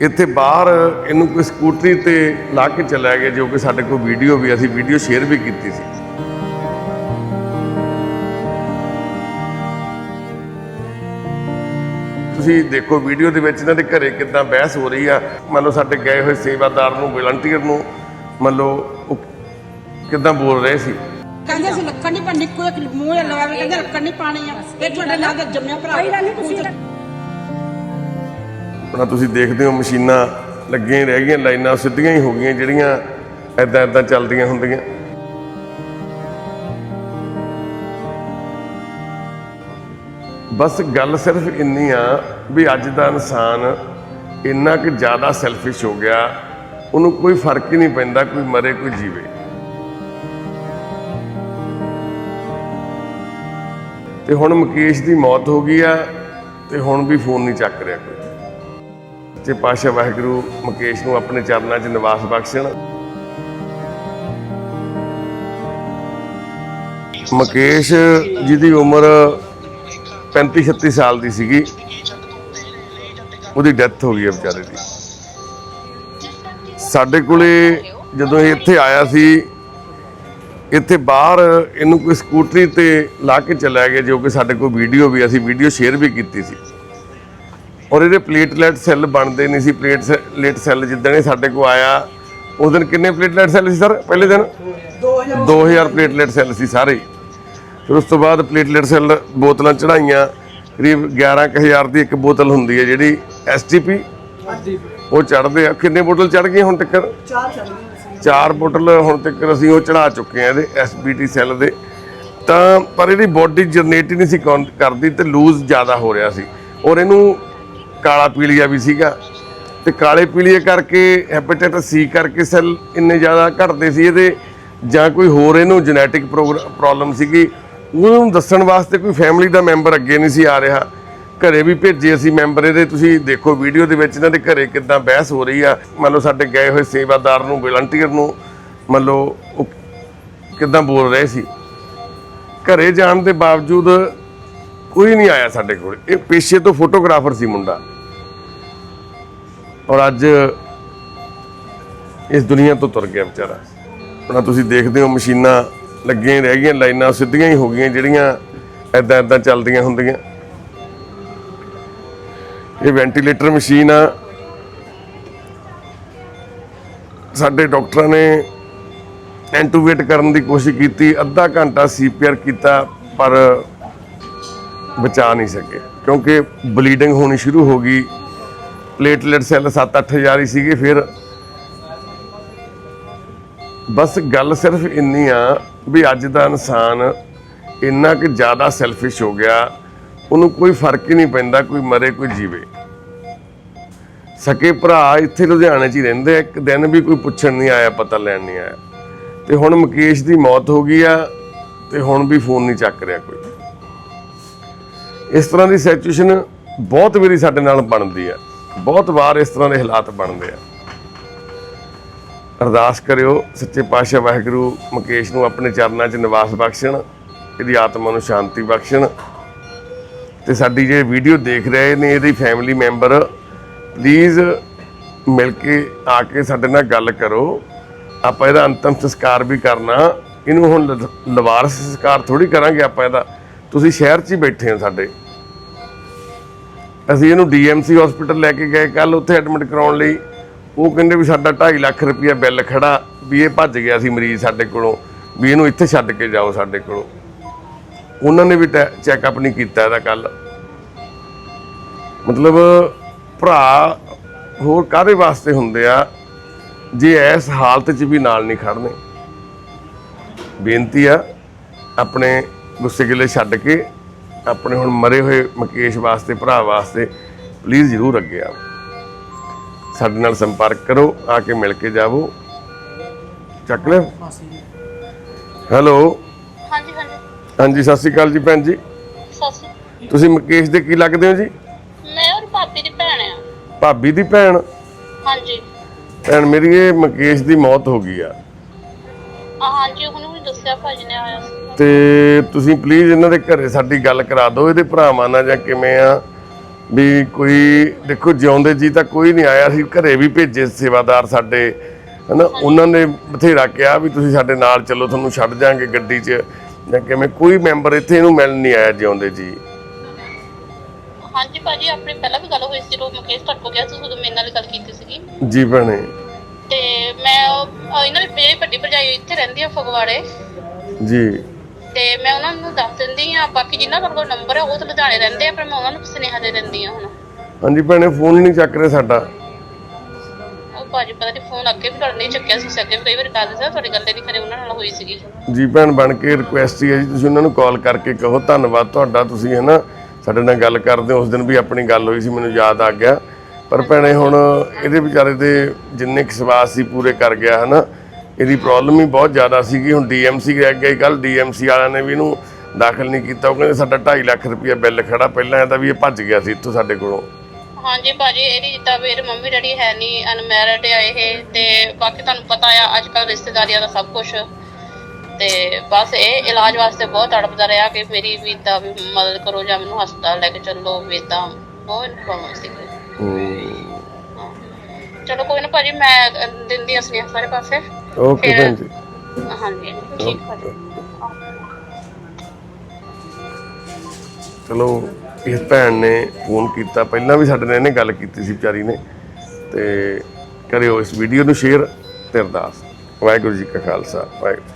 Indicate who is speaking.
Speaker 1: ਇੱਥੇ ਬਾਹਰ ਇਹਨੂੰ ਕੋਈ ਸਕੂਟਰੀ ਤੇ ਲਾ ਕੇ ਚਲਾ ਗਿਆ ਜੋ ਕਿ ਸਾਡੇ ਕੋਲ ਵੀਡੀਓ ਵੀ ਅਸੀਂ ਵੀਡੀਓ ਸ਼ੇਅਰ ਵੀ ਕੀਤੀ ਸੀ। ਤੁਸੀਂ ਦੇਖੋ ਵੀਡੀਓ ਦੇ ਵਿੱਚ ਇਹਨਾਂ ਦੇ ਘਰੇ ਕਿੱਦਾਂ ਬਹਿਸ ਹੋ ਰਹੀ ਆ। ਮੰਨ ਲਓ ਸਾਡੇ ਗਏ ਹੋਏ ਸੇਵਾਦਾਰ ਨੂੰ ਵਲੰਟੀਅਰ ਨੂੰ ਮੰਨ ਲਓ ਉਹ ਕਿੱਦਾਂ ਬੋਲ ਰਹੇ ਸੀ?
Speaker 2: ਕਹਿੰਦੇ ਸੀ ਲੱਕੜ ਨਹੀਂ ਪਾਣੀ ਕੋਈ ਇੱਕ ਮੂੰਹ ਲਵਾਵੇ ਕਹਿੰਦੇ ਲੱਕੜ ਨਹੀਂ ਪਾਣੀ ਆ। ਇਹ ਤੁਹਾਡੇ ਨਾਲ ਦਾ ਜੰਮਿਆ ਭਰਾ। ਕੋਈ ਨਹੀਂ ਤੁਸੀਂ
Speaker 1: ਆਪਣਾ ਤੁਸੀਂ ਦੇਖਦੇ ਹੋ ਮਸ਼ੀਨਾਂ ਲੱਗੀਆਂ ਰਹਿ ਗਈਆਂ, ਲਾਈਨਾਂ ਸਿੱਧੀਆਂ ਹੀ ਹੋ ਗਈਆਂ, ਜਿਹੜੀਆਂ ਐਦਾਂ ਐਦਾਂ ਚੱਲਦੀਆਂ ਹੁੰਦੀਆਂ। ਬਸ ਗੱਲ ਸਿਰਫ ਇੰਨੀ ਆ ਵੀ ਅੱਜ ਦਾ ਇਨਸਾਨ ਇੰਨਾ ਕਿ ਜ਼ਿਆਦਾ ਸੈਲਫਿਸ਼ ਹੋ ਗਿਆ, ਉਹਨੂੰ ਕੋਈ ਫ਼ਰਕ ਹੀ ਨਹੀਂ ਪੈਂਦਾ, ਕੋਈ ਮਰੇ, ਕੋਈ ਜੀਵੇ। ਤੇ ਹੁਣ ਮੁਕੇਸ਼ ਦੀ ਮੌਤ ਹੋ ਗਈ ਆ, ਤੇ ਹੁਣ ਵੀ ਫੋਨ ਨਹੀਂ ਚੱਕ ਰਿਹਾ ਕੋਈ। ਤੇ ਪਾਸ਼ਾ ਵਾਹਿਗੁਰੂ ਮੁਕੇਸ਼ ਨੂੰ ਆਪਣੇ ਚਰਨਾਂ 'ਚ ਨਿਵਾਸ ਬਖਸ਼ਣ। ਮੁਕੇਸ਼ ਜਿਹਦੀ ਉਮਰ 35 36 ਸਾਲ ਦੀ ਸੀਗੀ, ਉਹਦੀ ਡੈਥ ਹੋ ਗਈ ਹੈ ਵਿਚਾਰੇ ਦੀ। ਸਾਡੇ ਕੋਲੇ ਜਦੋਂ ਇਹ ਇੱਥੇ ਆਇਆ ਸੀ, ਇੱਥੇ ਬਾਹਰ ਇਹਨੂੰ ਕੋਈ ਸਕੂਟਰੀ ਤੇ ਲਾ ਕੇ ਚਲਾ ਗਿਆ, ਜੋ ਕਿ ਸਾਡੇ ਕੋਲ ਵੀਡੀਓ ਵੀ ਅਸੀਂ ਵੀਡੀਓ ਸ਼ੇਅਰ ਵੀ ਕੀਤੀ ਸੀ। ਔਰ ਇਹਦੇ ਪਲੇਟਲੈਟ ਸੈੱਲ ਬਣਦੇ ਨਹੀਂ ਸੀ ਪਲੇਟਲੈਟ ਸੈੱਲ ਜਿੱਦਣ ਇਹ ਸਾਡੇ ਕੋਲ ਆਇਆ ਉਸ ਦਿਨ ਕਿੰਨੇ ਪਲੇਟਲੈਟ ਸੈੱਲ ਸੀ ਸਰ ਪਹਿਲੇ ਦਿਨ? 2000 ਪਲੇਟਲੈਟ ਸੈੱਲ ਸੀ ਸਾਰੇ। ਫਿਰ ਉਸ ਤੋਂ ਬਾਅਦ ਪਲੇਟਲੈਟ ਸੈੱਲ ਬੋਤਲਾਂ ਚੜਾਈਆਂ ਕਰੀਬ 11000 ਦੀ ਇੱਕ ਬੋਤਲ ਹੁੰਦੀ ਹੈ ਜਿਹੜੀ ਐਸਟੀਪੀ ਉਹ ਚੜਦੇ ਆ। ਕਿੰਨੇ ਬੋਤਲ ਚੜ ਗਏ ਹੁਣ ਤੱਕ ਚਾਰ ਬੋਤਲ ਹੁਣ ਤੱਕ ਅਸੀਂ ਉਹ ਚੜਾ ਚੁੱਕੇ ਆ ਇਹਦੇ ਐਸਬੀਟੀ ਸੈੱਲ ਦੇ। ਤਾਂ ਪਰ ਇਹਦੀ ਬੋਡੀ ਜਨਰੇਟ ਹੀ ਨਹੀਂ ਸੀ ਕਰਦੀ ਤੇ ਲੂਜ਼ ਜ਼ਿਆਦਾ ਹੋ ਰਿਹਾ ਸੀ। ਔਰ ਇਹਨੂੰ ਕਾਲਾ ਪੀਲੀਆ ਵੀ ਸੀਗਾ। ਤੇ ਕਾਲੇ ਪੀਲੀਏ ਕਰਕੇ ਹੈਪੇਟਾਈਟਸ ਸੀ ਕਰਕੇ ਸੈੱਲ ਇੰਨੇ ਜ਼ਿਆਦਾ ਘਟਦੇ ਸੀ ਇਹਦੇ, ਜਾਂ ਕੋਈ ਹੋਰ ਇਹਨੂੰ ਜੈਨੇਟਿਕ ਪ੍ਰੋਬਲਮ ਸੀਗੀ। ਉਹਨੂੰ ਦੱਸਣ ਵਾਸਤੇ ਕੋਈ ਫੈਮਿਲੀ ਦਾ ਮੈਂਬਰ ਅੱਗੇ ਨਹੀਂ ਸੀ ਆ ਰਿਹਾ। ਘਰੇ ਵੀ ਭੇਜੇ ਅਸੀਂ ਮੈਂਬਰ ਇਹਦੇ। ਤੁਸੀਂ ਦੇਖੋ ਵੀਡੀਓ ਦੇ ਵਿੱਚ ਇਹਨਾਂ ਦੇ ਘਰੇ ਕਿੱਦਾਂ ਬਹਿਸ ਹੋ ਰਹੀ ਆ। ਮੰਨ ਲਓ ਸਾਡੇ ਗਏ ਹੋਏ ਸੇਵਾਦਾਰ ਨੂੰ ਵਲੰਟੀਅਰ ਨੂੰ, ਮੰਨ ਲਓ ਉਹ ਕਿੱਦਾਂ ਬੋਲ ਰਹੇ ਸੀ। ਘਰੇ ਜਾਣ ਦੇ ਬਾਵਜੂਦ ਕੋਈ ਨਹੀਂ ਆਇਆ ਸਾਡੇ ਕੋਲ। ਇਹ ਪੇਸ਼ੇ ਤੋਂ ਫੋਟੋਗ੍ਰਾਫਰ ਸੀ ਮੁੰਡਾ। ਔਰ ਅੱਜ ਇਸ ਦੁਨੀਆ ਤੋਂ ਤੁਰ ਗਿਆ ਵਿਚਾਰਾ। ਆਪਣਾ ਤੁਸੀਂ ਦੇਖਦੇ ਹੋ ਮਸ਼ੀਨਾਂ ਲੱਗੀਆਂ ਰਹਿ ਗਈਆਂ, ਲਾਈਨਾਂ ਸਿੱਧੀਆਂ ਹੀ ਹੋ ਗਈਆਂ, ਜਿਹੜੀਆਂ ਐਦਾਂ ਐਦਾਂ ਚੱਲਦੀਆਂ ਹੁੰਦੀਆਂ। ਇਹ ਵੈਂਟੀਲੇਟਰ ਮਸ਼ੀਨ ਆ। ਸਾਡੇ ਡਾਕਟਰਾਂ ਨੇ ਐਂਟੂਵੇਟ ਕਰਨ ਦੀ ਕੋਸ਼ਿਸ਼ ਕੀਤੀ, ਅੱਧਾ ਘੰਟਾ ਸੀਪੀਆਰ ਕੀਤਾ, ਪਰ ਬਚਾ ਨਹੀਂ ਸਕੇ, ਕਿਉਂਕਿ ਬਲੀਡਿੰਗ ਹੋਣੀ ਸ਼ੁਰੂ ਹੋ ਗਈ। ਪਲੇਟਲੇਟ ਸੈੱਲ 7-8000 ਹੀ ਸੀਗੇ, ਫਿਰ ਬਸ ਗੱਲ ਸਿਰਫ ਇੰਨੀ ਆ ਵੀ ਅੱਜ ਦਾ ਇਨਸਾਨ ਇੰਨਾ ਕਿ ਜ਼ਿਆਦਾ ਸੈਲਫਿਸ਼ ਹੋ ਗਿਆ, ਉਹਨੂੰ ਕੋਈ ਫ਼ਰਕ ਹੀ ਨਹੀਂ ਪੈਂਦਾ, ਕੋਈ ਮਰੇ, ਕੋਈ ਜੀਵੇ। ਸਕੇ ਭਰਾ ਇੱਥੇ ਲੁਧਿਆਣੇ 'ਚ ਹੀ ਰਹਿੰਦੇ ਇੱਕ ਦਿਨ ਵੀ ਕੋਈ ਪੁੱਛਣ ਨਹੀਂ ਆਇਆ, ਪਤਾ ਲੈਣ ਨਹੀਂ ਆਇਆ। ਤੇ ਹੁਣ ਮੁਕੇਸ਼ ਦੀ ਮੌਤ ਹੋ ਗਈ ਆ, ਤੇ ਹੁਣ ਵੀ ਫੋਨ ਨਹੀਂ ਚੱਕ ਰਿਹਾ ਕੋਈ। ਇਸ ਤਰ੍ਹਾਂ ਦੀ ਸਿਚੁਏਸ਼ਨ ਬਹੁਤ ਵਾਰੀ ਸਾਡੇ ਨਾਲ ਬਣਦੀ ਆ ਬਹੁਤ ਵਾਰ ਇਸ ਤਰ੍ਹਾਂ ਦੇ ਹਾਲਾਤ ਬਣਦੇ ਆ। ਅਰਦਾਸ ਕਰਿਓ, ਸੱਚੇ ਪਾਤਸ਼ਾਹ ਵਾਹਿਗੁਰੂ ਮੁਕੇਸ਼ ਨੂੰ ਆਪਣੇ ਚਰਨਾਂ 'ਚ ਨਿਵਾਸ ਬਖਸ਼ਣ, ਇਹਦੀ ਆਤਮਾ ਨੂੰ ਸ਼ਾਂਤੀ ਬਖਸ਼ਣ ਤੇ ਸਾਡੀ ਜੇ ਵੀਡੀਓ ਦੇਖ ਰਹੇ ਨੇ ਇਹਦੀ ਫੈਮਿਲੀ ਮੈਂਬਰ ਪਲੀਜ਼ ਮਿਲ ਕੇ ਆ ਕੇ ਸਾਡੇ ਨਾਲ ਗੱਲ ਕਰੋ। ਆਪਾਂ ਇਹਦਾ ਅੰਤਮ ਸੰਸਕਾਰ ਵੀ ਕਰਨਾ। ਇਹਨੂੰ ਹੁਣ ਲ- ਲਵਾਰਸ ਸੰਸਕਾਰ ਥੋੜੀ ਕਰਾਂਗੇ ਆਪਾਂ ਇਹਦਾ। ਤੁਸੀਂ ਸ਼ਹਿਰ 'ਚ ਹੀ ਬੈਠੇ ਹੋ ਸਾਡੇ। ਅਸੀਂ ਇਹਨੂੰ ਡੀਐਮਸੀ ਹਸਪੀਟਲ ਲੈ ਕੇ ਗਏ। ਕੱਲ ਉੱਥੇ ਐਡਮਿਟ ਕਰਾਉਣ ਲਈ ਉਹ ਕਹਿੰਦੇ ਵੀ ਸਾਡਾ 2.5 ਲੱਖ ਰੁਪਇਆ ਬਿੱਲ ਖੜਾ ਵੀ ਇਹ ਭੱਜ ਗਿਆ ਸੀ ਮਰੀਜ਼ ਸਾਡੇ ਕੋਲੋਂ, ਵੀ ਇਹਨੂੰ ਇੱਥੇ ਛੱਡ ਕੇ ਜਾਓ ਸਾਡੇ ਕੋਲੋਂ। ਉਹਨਾਂ ਨੇ ਵੀ ਚੈੱਕਅਪ ਨਹੀਂ ਕੀਤਾ ਇਹਦਾ ਕੱਲ ਮਤਲਬ ਭਰਾ ਹੋਰ ਕਾਦੇ ਵਾਸਤੇ ਹੁੰਦੇ ਆ ਜੇ ਇਸ ਹਾਲਤ 'ਚ ਵੀ ਨਾਲ ਨਹੀਂ ਖੜਨੇ ਬੇਨਤੀ ਆ ਆਪਣੇ ਗੁੱਸੇ ਗਿਲੇ ਛੱਡ ਕੇ ਆਪਣੇ ਹੁਣ ਮਰੇ ਹੋਏ ਮੁਕੇਸ਼ ਵਾਸਤੇ ਭਰਾ ਵਾਸਤੇ ਪਲੀਜ਼ ਜ਼ਰੂਰ ਅੱਗੇ ਆਓ। ਸਾਡੇ ਨਾਲ ਸੰਪਰਕ ਕਰੋ ਆ ਕੇ ਮਿਲ ਕੇ ਜਾਵੋ। ਚੱਕ ਲੈ ਹੈਲੋ?
Speaker 3: ਹਾਂਜੀ ਹਾਂਜੀ।
Speaker 1: ਹਾਂਜੀ ਸਤਿ ਸ਼੍ਰੀ ਅਕਾਲ ਜੀ ਭੈਣ ਜੀ।
Speaker 3: ਸਤਿ ਸ਼੍ਰੀ
Speaker 1: ਤੁਸੀਂ ਮੁਕੇਸ਼ ਦੇ ਕੀ ਲੱਗਦੇ ਹੋ ਜੀ?
Speaker 3: ਮੈਂ ਔਰ ਭਾਬੀ ਦੀ ਭੈਣ ਆ।
Speaker 1: ਭਾਬੀ ਦੀ ਭੈਣ?
Speaker 3: ਹਾਂਜੀ।
Speaker 1: ਭੈਣ ਮੇਰੀ ਇਹ ਮੁਕੇਸ਼ ਦੀ ਮੌਤ ਹੋ ਗਈ ਆ
Speaker 3: ਆ। ਹਾਂਜੀ ਉਹਨੂੰ ਵੀ ਦੱਸਿਆ ਭਾਜੀ ਨੇ ਆਇਆ। ਸੀ
Speaker 1: ਤੇ ਤੁਸੀਂ ਪਲੀਜ਼ ਇਹਨਾਂ ਦੇ ਘਰੇ ਸਾਡੀ ਗੱਲ ਕਰਾ ਦਿਓ ਇਹਦੇ ਭਰਾਵਾਂ ਨਾਲ ਜਾਂ ਕਿਵੇਂ ਆ? ਵੀ ਕੋਈ ਦੇਖੋ ਜਿਉਂਦੇ ਜੀ ਤਾਂ ਕੋਈ ਨਹੀਂ ਆਇਆ ਸੀ ਘਰੇ ਵੀ ਭੇਜੇ ਸੇਵਾਦਾਰ ਸਾਡੇ ਹਨਾ? ਉਹਨਾਂ ਨੇ ਬਥੇਰਾ ਕਿਹਾ ਵੀ ਤੁਸੀਂ ਸਾਡੇ ਨਾਲ ਚੱਲੋ ਤੁਹਾਨੂੰ ਛੱਡ ਜਾਾਂਗੇ ਗੱਡੀ 'ਚ ਜਾਂ ਕਿਵੇਂ? ਕੋਈ ਮੈਂਬਰ ਇੱਥੇ ਇਹਨੂੰ ਮਿਲਣ ਨਹੀਂ ਆਇਆ ਜਿਉਂਦੇ ਜੀ।
Speaker 3: ਹਾਂਜੀ ਭਾਜੀ ਆਪਣੀ ਪਹਿਲਾਂ ਵੀ ਗੱਲ ਹੋਈ ਸੀ ਜਦੋਂ ਮੁਕੇਸ਼ ਤੁਹਾਡੇ ਕੋਲ ਗਿਆ ਸੀ ਉਦੋਂ ਮੇਰੇ ਨਾਲ ਗੱਲ ਕੀਤੀ ਸੀਗੀ।
Speaker 1: ਜੀ ਭੈਣੇ।
Speaker 3: ਤੇ ਮੈਂ ਉਹ- ਅਹ ਇਹਨਾਂ ਦੀ ਜਿਹੜੀ ਵੱਡੀ ਭਰਜਾਈ ਇੱਥੇ ਰਹਿੰਦੀ ਆ ਫਗਵਾੜੇ।
Speaker 1: ਜੀ।
Speaker 3: ਤੇ ਮੈਂ ਉਹਨਾਂ ਨੂੰ ਦੱਸ ਦਿੰਦੀ ਆ ਬਾਕੀ ਜਿਨ੍ਹਾਂ ਦਾ ਕੋਲ ਨੰਬਰ ਹੈ ਉਹ ਤਾਂ ਲੁਧਿਆਣੇ ਰਹਿੰਦੇ ਆ ਪਰ ਮੈਂ ਉਹਨਾਂ ਨੂੰ ਸੁਨੇਹਾ ਦੇ ਦਿੰਦੀ ਆ ਹੁਣ।
Speaker 1: ਹਾਂਜੀ ਭੈਣੇ ਫੋਨ ਨਹੀਂ ਚੱਕ ਰਹੇ ਸਾਡਾ।
Speaker 3: ਉਹ ਭਾਜੀ ਪਤਾ ਨਹੀਂ ਫੋਨ ਅੱਗੇ ਵੀ ਤੁਹਾਡਾ ਨਹੀਂ ਚੱਕਿਆ ਸੀ ਅੱਗੇ ਵੀ ਕਈ ਵਾਰ ਕਰ ਦਿੱਤਾ ਤੁਹਾਡੀ ਗੱਲ ਨਹੀਂ ਖਰੇ ਉਹਨਾਂ ਨਾਲ ਹੋਈ ਸੀਗੀ।
Speaker 1: ਜੀ ਭੈਣ ਬਣ ਕੇ ਰਿਕੁਐਸਟ ਹੀ ਹੈ ਜੀ ਤੁਸੀਂ ਉਹਨਾਂ ਨੂੰ ਕਾਲ ਕਰਕੇ ਕਹੋ ਧੰਨਵਾਦ ਤੁਹਾਡਾ ਤੁਸੀਂ ਹੈ ਨਾ ਸਾਡੇ ਨਾਲ ਗੱਲ ਕਰਦੇ ਹੋ ਉਸ ਦਿਨ ਵੀ ਆਪਣੀ ਗੱਲ ਹੋਈ ਸੀ ਮੈਨੂੰ ਯਾਦ ਆ ਗਿਆ। ਪਰ ਭੈਣੇ ਹੁਣ ਇਹਦੇ ਵਿਚਾਰੇ ਦੇ ਜਿੰਨੇ ਕੁ ਸੀ ਪੂਰੇ ਕਰ ਗਿਆ, ਹਨਾ? ਇਹਦੀ ਪ੍ਰੋਬਲਮ ਹੀ ਬਹੁਤ ਜ਼ਿਆਦਾ ਸੀਗੀ। ਹੁਣ ਡੀਐਮਸੀ ਰਹਿ ਗਈ ਕੱਲ ਡੀਐਮਸੀ ਵਾਲਿਆਂ ਨੇ ਵੀ ਇਹਨੂੰ ਦਾਖਲ ਨਹੀਂ ਕੀਤਾ। ਉਹ ਕਹਿੰਦੇ ਸਾਡਾ 2.5 ਲੱਖ ਰੁਪਇਆ ਬਿੱਲ ਖੜਾ। ਪਹਿਲਾਂ ਇਹ ਵੀ ਇਹ ਭੱਜ ਗਿਆ ਸੀ ਇੱਥੋਂ ਸਾਡੇ ਕੋਲੋਂ।
Speaker 3: ਹਾਂਜੀ ਭਾਜੀ ਇਹਦੀ ਜਿੱਦਾਂ ਵੀ ਮੰਮੀ ਡੈਡੀ ਹੈ ਨਹੀਂ ਅਨਮੈਰਿਡ ਆ ਇਹ, ਤੇ ਬਾਕੀ ਤੁਹਾਨੂੰ ਪਤਾ ਆ ਅੱਜ ਕੱਲ ਰਿਸ਼ਤੇਦਾਰੀਆਂ ਦਾ ਸਭ ਕੁਝ ਤੇ ਬਸ ਇਹ ਇਲਾਜ ਵਾਸਤੇ ਬਹੁਤ ਤੜਪਦਾ ਰਿਹਾ ਕਿ ਮੇਰੀ ਵੀ ਤਾਂ ਵੀ ਮਦਦ ਕਰੋ ਜਾਂ ਮੈਨੂੰ ਹਸਪਤਾਲ ਲੈ ਕੇ ਚੱਲੋ, ਵੀ ਤਾਂ ਬਹੁਤ ਪ੍ਰੋਬਲਮ ਸੀ।
Speaker 1: ਹੂੰ।
Speaker 3: ਚਲੋ ਕੋਈ ਨਾ ਭਾਜੀ ਮੈਂ ਅਹ, ਦਿੰਦੀ ਆ ਸੁਨੇਹਾ ਸਾਰੇ ਪਾਸੇ।
Speaker 1: ਓਕੇ
Speaker 3: ਫਿਰ-
Speaker 1: ਭੈਣ ਜੀ।
Speaker 3: ਹਾਂਜੀ ਠੀਕ ਭਾਜੀ।
Speaker 1: ਚਲੋ ਇਸ ਭੈਣ ਨੇ ਫੋਨ ਕੀਤਾ। ਪਹਿਲਾਂ ਵੀ ਸਾਡੇ ਨਾਲ ਇਹਨੇ ਗੱਲ ਕੀਤੀ ਸੀ ਵਿਚਾਰੀ ਨੇ। ਤੇ ਕਰਿਓ ਇਸ ਵੀਡੀਓ ਨੂੰ ਸ਼ੇਅਰ। ਤੇ ਅਰਦਾਸ। ਵਾਹਿਗੁਰੂ ਜੀ ਕਾ ਖਾਲਸਾ। ਵਾਹਿਗੁਰੂ